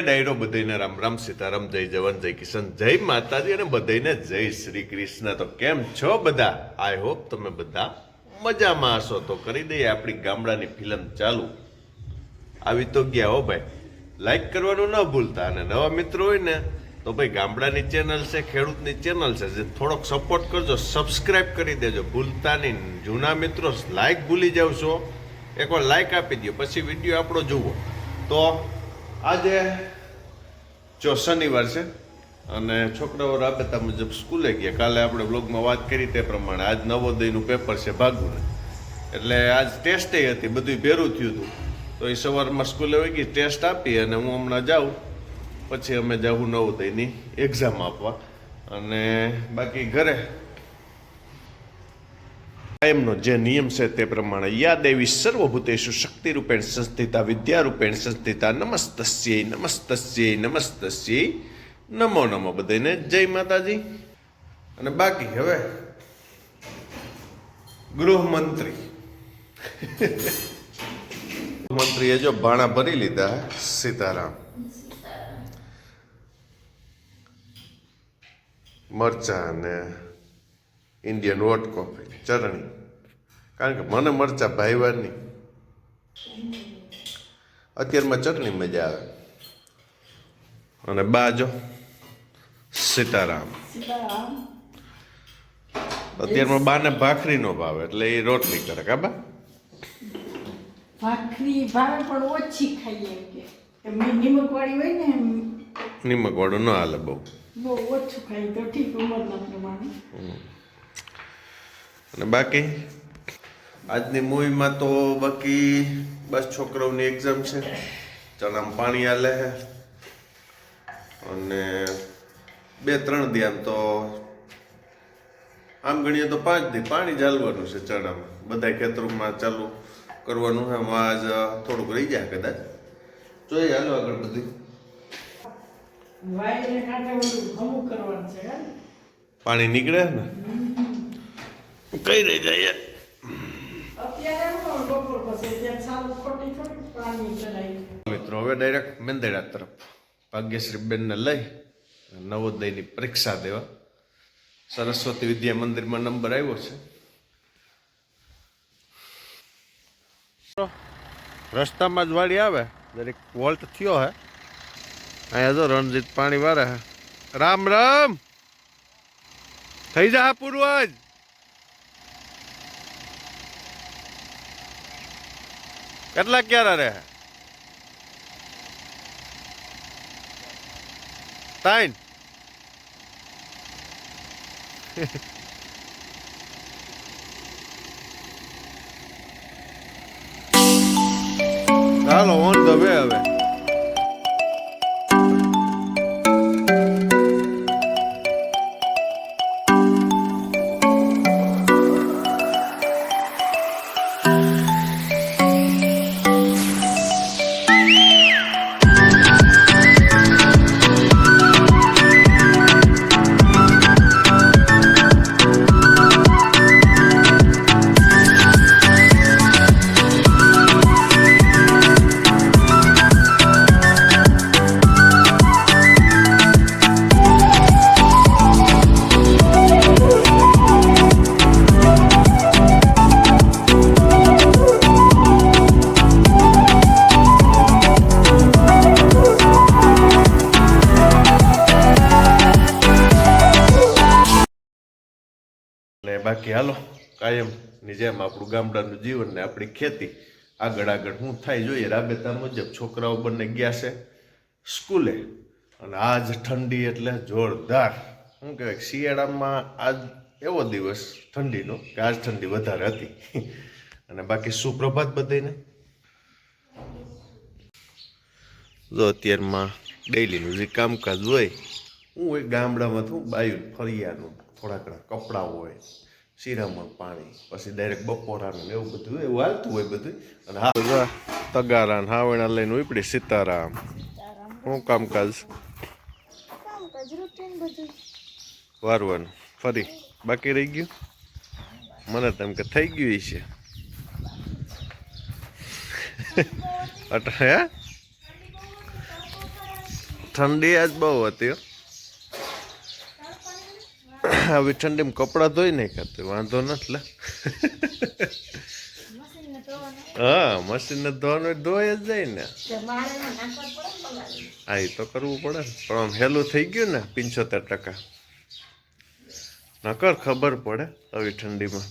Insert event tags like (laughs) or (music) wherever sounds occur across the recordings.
ડાયરો બધાને રામ રામ સીતારામ, જય જવાન, જય કિશન જય માતાજી અને બધાને જય શ્રી કૃષ્ણ. તો કેમ છો બધા? આઈ હોપ તમે બધા મજામાં હશો. તો કરી દઈએ આપણી ગામડાની ફિલ્મ ચાલુ. આવી તો ગયા હો ભાઈ. લાઈક કરવાનું ન ભૂલતા અને નવા મિત્રો હોય ને, તો ભાઈ ગામડાની ચેનલ છે, ખેડૂતની ચેનલ છે, જે થોડોક સપોર્ટ કરજો. સબસ્ક્રાઇબ કરી દેજો. ભૂલતા નહીં. જૂના મિત્રો લાઈક ભૂલી જાવ છો એકવાર લાઈક આપી દો પછી વીડિયો આપણો જુઓ. તો આજે જો શનિવાર છે અને છોકરાઓ રાબેતા મુજબ સ્કૂલે ગયા. કાલે આપણે બ્લોગમાં વાત કરી તે પ્રમાણે આજ નવોદયનું પેપર છે ભાગુને. એટલે આજ ટેસ્ટે હતી બધું ભેરું થયું હતું. તો એ સવારમાં સ્કૂલે વહી ગઈ ટેસ્ટ આપી અને હું હમણાં જાઉં. પછી અમે જાઉં નવોદયની એક્ઝામ આપવા. અને બાકી ઘરે કાયમનો જે નિયમ છે તે પ્રમાણે યા દેવી સર્વભૂતેષુ શક્તિરૂપેણ સંસ્થિતા વિદ્યારૂપેણ સંસ્થિતા, નમસ્તસ્ય નમસ્તસ્ય નમસ્તસ્ય, નમો નમો બધાને જય માતાજી. અને બાકી હવે ગૃહમંત્રી મંત્રીએ જો ભાણા ભરી લીધા સીતારામ. મરચા અને ઇન્ડિયન વોટ કોફી ચરણી કારણ કે મને મરચા ભાઈવાની અત્યારમાં ચટણી મજા આવે. અને બાજો સીતારામ. અત્યારમાં બાને ભાખરી નો ભાવે એટલે એ રોટલી કરે કાબા ભાખરી ભાવે પણ ઓછી ખાઈએ કે. નિમક વાળી હોય ને નિમક વાળું ન હાલે બહુ. બહુ ઓછું ખાઈ તો ઠીક ઉંમરના પ્રમાણે. અને બાકી? આજની મૂવીમાં તો બાકી બસ છોકરાઓની એક્ઝામ છે. ચણામાં પાણી આલે છે. અને બે ત્રણ દી આમ તો આમ ગણીએ તો પાંચ દી પાણી ચાલવાનું છે ચણામાં. બધા ખેતરોમાં ચાલુ કરવાનું છે. આમાં આજ થોડુંક રહી જાય કદાચ. જોઈએ હાલો આગળ બધું? પાણી નીકળે ને? કઈ રહી જાય મિત્રો હવે ડાયરેક્ટ મેંદેડા તરફ ભાગ્યશ્રી બેનને લઈ નવોદયની પરીક્ષા દેવા. સરસ્વતી વિદ્યા મંદિરમાં નંબર આવ્યો છે. રસ્તામાં જ વાડી આવે. દરેક વોલ્ટ થયો હે. અહીંયા જો રણજીત પાણી વારે હે. રામ રામ! થઈ જા પૂર્વજ! કેટલા ક્યારે રહે? તાઈન ચાલો ઓન ધ વે હવે. ને બાકી હાલો કાયમની જેમ આપણું ગામડાનું જીવન ને આપણી ખેતી આગળ આગળ હું થાય જોઈએ. રાબેતા મુજબ છોકરાઓ બંને ગયા છે સ્કૂલે. અને આજ ઠંડી એટલે જોરદાર. શું કહેવાય, શિયાળામાં આજ એવો દિવસ ઠંડીનો કે આજ ઠંડી વધારે હતી. અને બાકી સુપ્રભાત બધાને જો અત્યારમાં ડેઈલીનું જે કામકાજ હોય હું એક ગામડામાં છું બાયું ફરિયાનું થોડા ઘણા કપડાં હોય શીરામાં પાણી પછી ડાયરેક્ટ બપોરાનું ને એવું બધું એવું હાલતું હોય બધું. અને હા તગારા હાવણા લઈને ઉપડી સીતારામ. શું કામકાજ? વારવાનું. ફરી? બાકી રહી ગયું? મને તેમ કે થઈ ગયું છે હે? ઠંડી આજ બહુ હતી હો. આવી ઠંડીમાં કપડાં ધોઈ નહીં ખાતે વાંધો નથી, લે હા મશીનને ધોવાનું ધોઈ જ જાય ને. હા, એ તો કરવું પડે ને પણ આમ હેલું થઈ ગયું ને, પંચોતેર ટકા નકર ખબર પડે આવી ઠંડીમાં.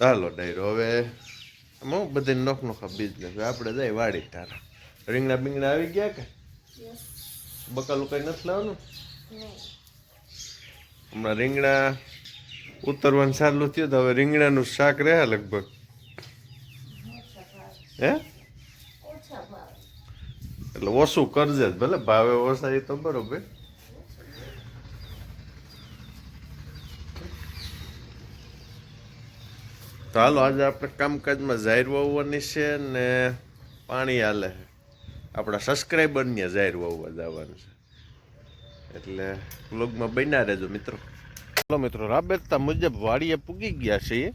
ચાલો ડાયરો, હવે હું બધી નોખ નોખા બિઝનેસ આપણે જાય વાડી તારા રીંગણા બીંગણા આવી ગયા કે. બકાલું કઈ નથી લાવવાનું હમણાં રીંગણા ઉતરવાનું સારું થયું તો હવે રીંગણાનું શાક રહે લગભગ હે એટલે ઓછું કરજે જ ભલે ભાવે ઓછા એ તો બરોબર તો હાલો આજે આપણે કામકાજમાં જાહેર વાવવાની છે ને પાણી હાલે છે આપણા સબસ્ક્રાઈબરને જાહેર વાવવા જવાનું છે. એટલે વ્લોગમાં બન્યા રહેજો મિત્રો. ચાલો મિત્રો, રાબેતા મુજબ વાડીએ પૂગી ગયા છીએ.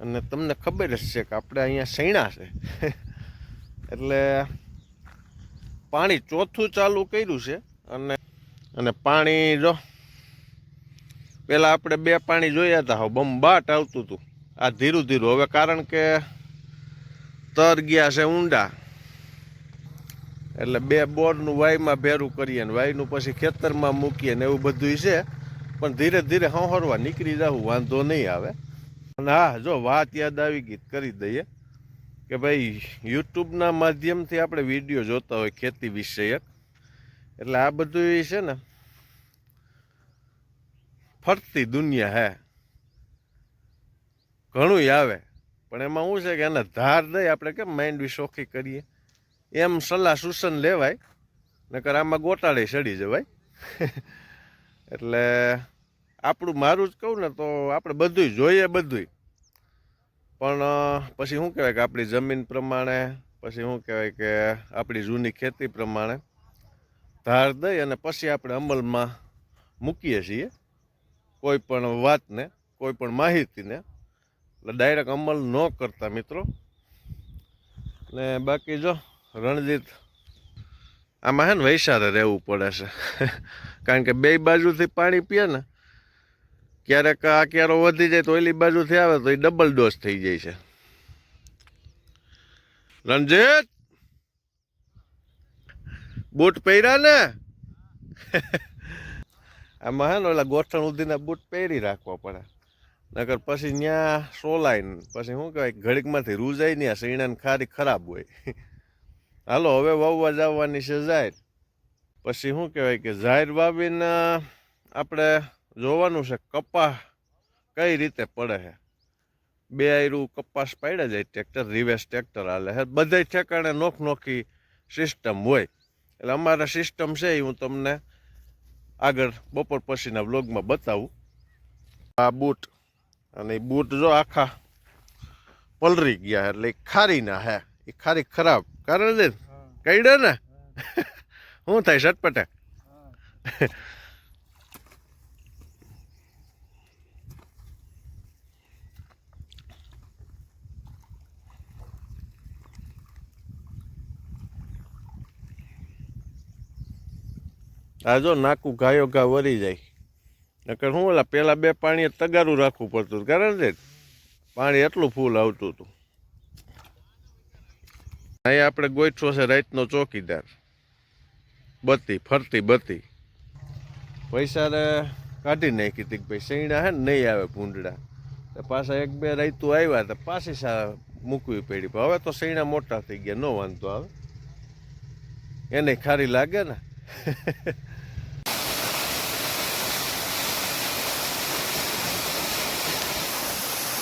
અને તમને ખબર જ છે કે આપણે અહીંયા સૈણા છે. એટલે પાણી ચોથું ચાલુ કર્યું છે. અને અને પાણી જો પહેલાં આપણે બે પાણી જોયા હતા હવે બમબાટ આવતું હતું. આ ધીરું ધીરું. હવે કારણ કે તર ગયા છે ઊંડા. એટલે બે બોરનું વાયમાં ભેરું કરીએ ને વાયનું પછી ખેતરમાં મૂકીએ ને એવું બધું છે. પણ ધીરે ધીરે હંહરવા નીકળી જવું વાંધો નહીં આવે. અને હા, જો વાત યાદ આવી ગઈ, કરી દઈએ. કે ભાઈ, યુટ્યુબના માધ્યમથી આપણે વીડિયો જોતા હોય ખેતી વિષયક એટલે આ બધું છે ને, ફરતી દુનિયા હે. ઘણું આવે. પણ એમાં શું છે કે એના ધાર દઈ આપણે કેમ માઇન્ડ બી શોખી કરીએ? એમ સલાહ સૂચન લેવાય, નકર આમાં ગોટાળે ચડી જવાય. (laughs) એટલે આપણું મારું જ કહું ને તો આપણે બધું જોઈએ બધું પણ પછી શું કહેવાય કે આપણી જમીન પ્રમાણે, પછી શું કહેવાય કે આપણી જૂની ખેતી પ્રમાણે ધાર દઈ અને પછી આપણે અમલમાં મૂકીએ છીએ. કોઈ પણ વાતને, કોઈ પણ માહિતીને. એટલે ડાયરેક્ટ અમલ ન કરતા મિત્રો. ને બાકી જો રણજીત, આમાં હે ને વૈસારે રહેવું પડે છે. કારણ કે બે બાજુથી પાણી પીએ ને, ક્યારેક આ ક્યારો વધી જાય તો ઓલી બાજુથી આવે તો એ ડબલ ડોઝ થઈ જાય છે. રણજીત, બૂટ પહેર્યા ને? આમાં હે ને ઓલા ગોઠણ ઉધીના બૂટ પહેરી રાખવા પડે. નકર પછી ત્યાં સોલાય પછી શું કહેવાય, ઘડીકમાંથી રૂજાય ને શીણાને ખારી ખરાબ હોય. હાલો, હવે વાવવા જવાની છે જાહેર. પછી શું કહેવાય કે જાહેર વાવીને આપણે જોવાનું છે કપાસ કઈ રીતે પડે છે. બે આયરું કપાસ પાડ્યા જાય, ટ્રેક્ટર રિવેસ ટ્રેક્ટર હાલે હે બધાય ઠેકાણે નોખ નોખી સિસ્ટમ હોય. એટલે અમારા સિસ્ટમ છે એ હું તમને આગળ બપોર પછીના વ્લોગમાં બતાવું. આ બૂટ અને બૂટ જો આખા પલરી ગયા એટલે એ ખારીના હે એ ખારી ખરાબ કારણ છે કઈડે ને. શું થાય સટપટે આ જો નાકું ગાયો ઘા વરી જાય. નકર શું ઓલા પેલા બે પાણીએ તગારું રાખવું પડતું હતું. કારણ છે પાણી એટલું ફૂલ આવતું હતું. અહીંયા આપણે ગોઠવો છે રાતનો ચોકીદાર. બત્તી, ફરતી બત્તી. પૈસાને કાઢી નાખી હતી ભાઈ સૈણા હે નહીં આવે ભૂંડડા. પાછા એક બે રાઈતું આવ્યા તો પાછી સા મૂકવી પડી. હવે તો સૈણા મોટા થઈ ગયા, ન વાંધો આવે. એને ખારી લાગે ને. (laughs)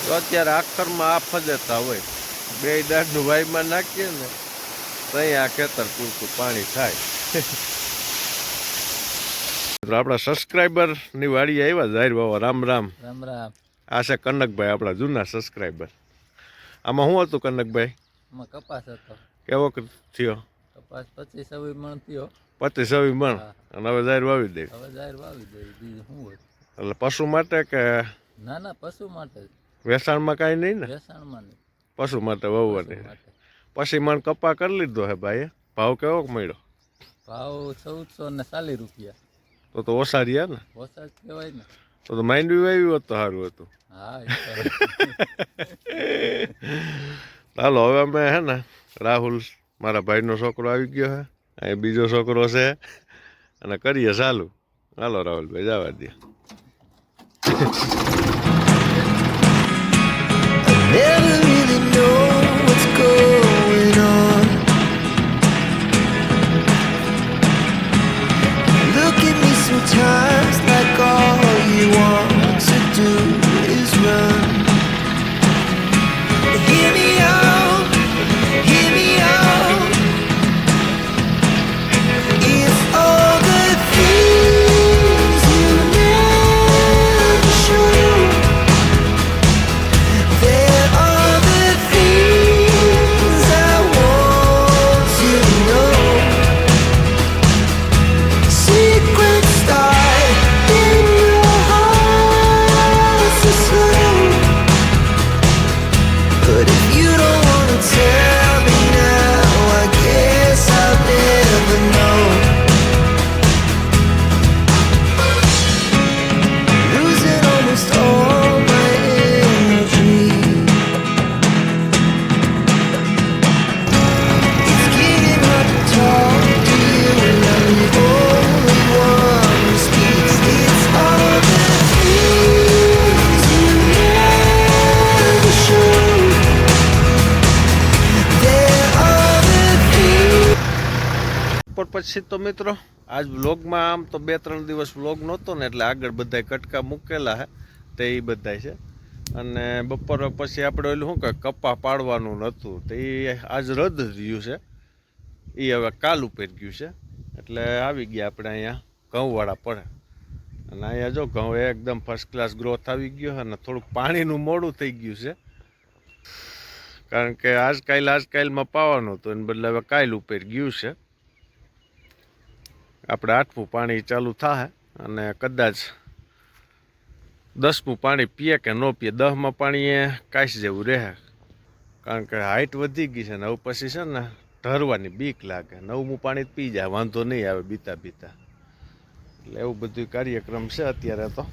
તો અત્યારે આખરમાં આ ફજતા હોય. બે દાંત ડુબાઈમાં નાખીએ ને તો અહીં આ ખેતર પૂરતું પાણી થાય. તો આપણા સબસ્ક્રાઈબરની વાડી આવ્યા જાહેર બાબા રામ રામ. રામ રામ. આ છે કનકભાઈ આપણા જૂના સબસ્ક્રાઈબર આમાં શું હતું કનકભાઈ? આમાં કપાસ હતો. કેવો થયો? કપાસ પચીસ છવ્વીસ મણ થયો. પચીસ છવ્વીસ મણ? અને હવે જાહેર વાવી દે. હવે જાહેર વાવી દે બીજું શું એટલે પશુ માટે કે ના ના પશુ માટે વેસાણમાં વેચાણમાં કાંઈ નહીં ને? વેચાણમાં નહીં. પશુ માટે વહવાની. પછી મણ કપા કરી લીધો હે ભાઈ ભાવ કેવો મળ્યો? ભાવ ચૌદસો ને ચાલીસ રૂપિયા. તો તો ઓછા રહ્યા ને? ઓછા કહેવાય ને. તો તો માંડવી વાવ્યું હોત તો સારું હતું. હા ચાલો (laughs) હવે અમે હે ને રાહુલ મારા ભાઈનો છોકરો આવી ગયો હે. અહીં બીજો છોકરો છે. અને કરીએ ચાલુ. હાલો રાહુલભાઈ જવા દે (laughs) પછી તો મિત્રો, આજ વ્લોગમાં આમ તો બે ત્રણ દિવસ વ્લોગ નહોતો ને, એટલે આગળ બધાય કટકા મૂકેલા હે, તે એ બધાય છે. અને બપોર પછી આપણે ઓલું શું કે કપા પાડવાનું નહોતું તે એ આજ રદ રહ્યું છે. એ હવે કાલ ઉપર ગયું છે. એટલે આવી ગયા આપણે અહીંયા, ઘઉંવાળા પડે અને અહીંયા જો ઘઉં એકદમ ફર્સ્ટ ક્લાસ ગ્રોથ આવી ગયો અને થોડુંક પાણીનું મોડું થઈ ગયું છે. કારણ કે આજકાલ, આજકાલમાં પાવાનું હતું, એને બદલે હવે કાલ ઉપર ગયું છે. આપણે આઠમું પાણી ચાલુ થાય અને કદાચ દસમું પાણી પીએ કે ન પીએ દસમાં પાણી એ કાંઈ જેવું રહે. કારણ કે હાઇટ વધી ગઈ છે ને હવે પછી છે ને ઢરવાની બીક લાગે. નવમું પાણી પી જાય, વાંધો નહીં આવે બીતા બીતા. એટલે એવું બધું કાર્યક્રમ છે અત્યારે તો.